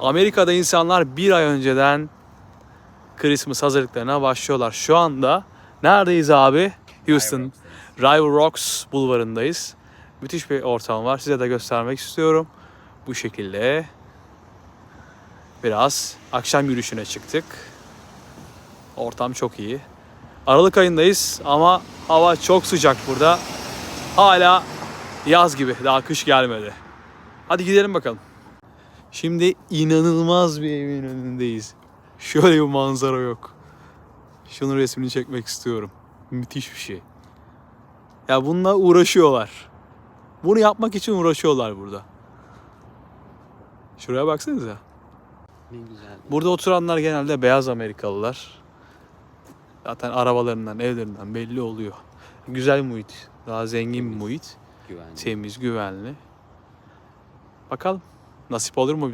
Amerika'da insanlar bir ay önceden Christmas hazırlıklarına başlıyorlar. Şu anda neredeyiz abi? Houston. River Rocks bulvarındayız. Müthiş bir ortam var. Size de göstermek istiyorum. Bu şekilde biraz akşam yürüyüşüne çıktık. Ortam çok iyi. Aralık ayındayız ama hava çok sıcak burada. Hala yaz gibi. Daha kış gelmedi. Hadi gidelim bakalım. Şimdi inanılmaz bir evin önündeyiz. Şöyle bir manzara yok. Şunun resmini çekmek istiyorum. Müthiş bir şey. Ya bununla uğraşıyorlar. Bunu yapmak için uğraşıyorlar burada. Şuraya baksanıza. Ne güzel. Burada oturanlar genelde beyaz Amerikalılar. Zaten arabalarından, evlerinden belli oluyor. Güzel muhit. Daha zengin bir muhit. Güvenli. Temiz, güvenli. Bakalım nasip olur mu?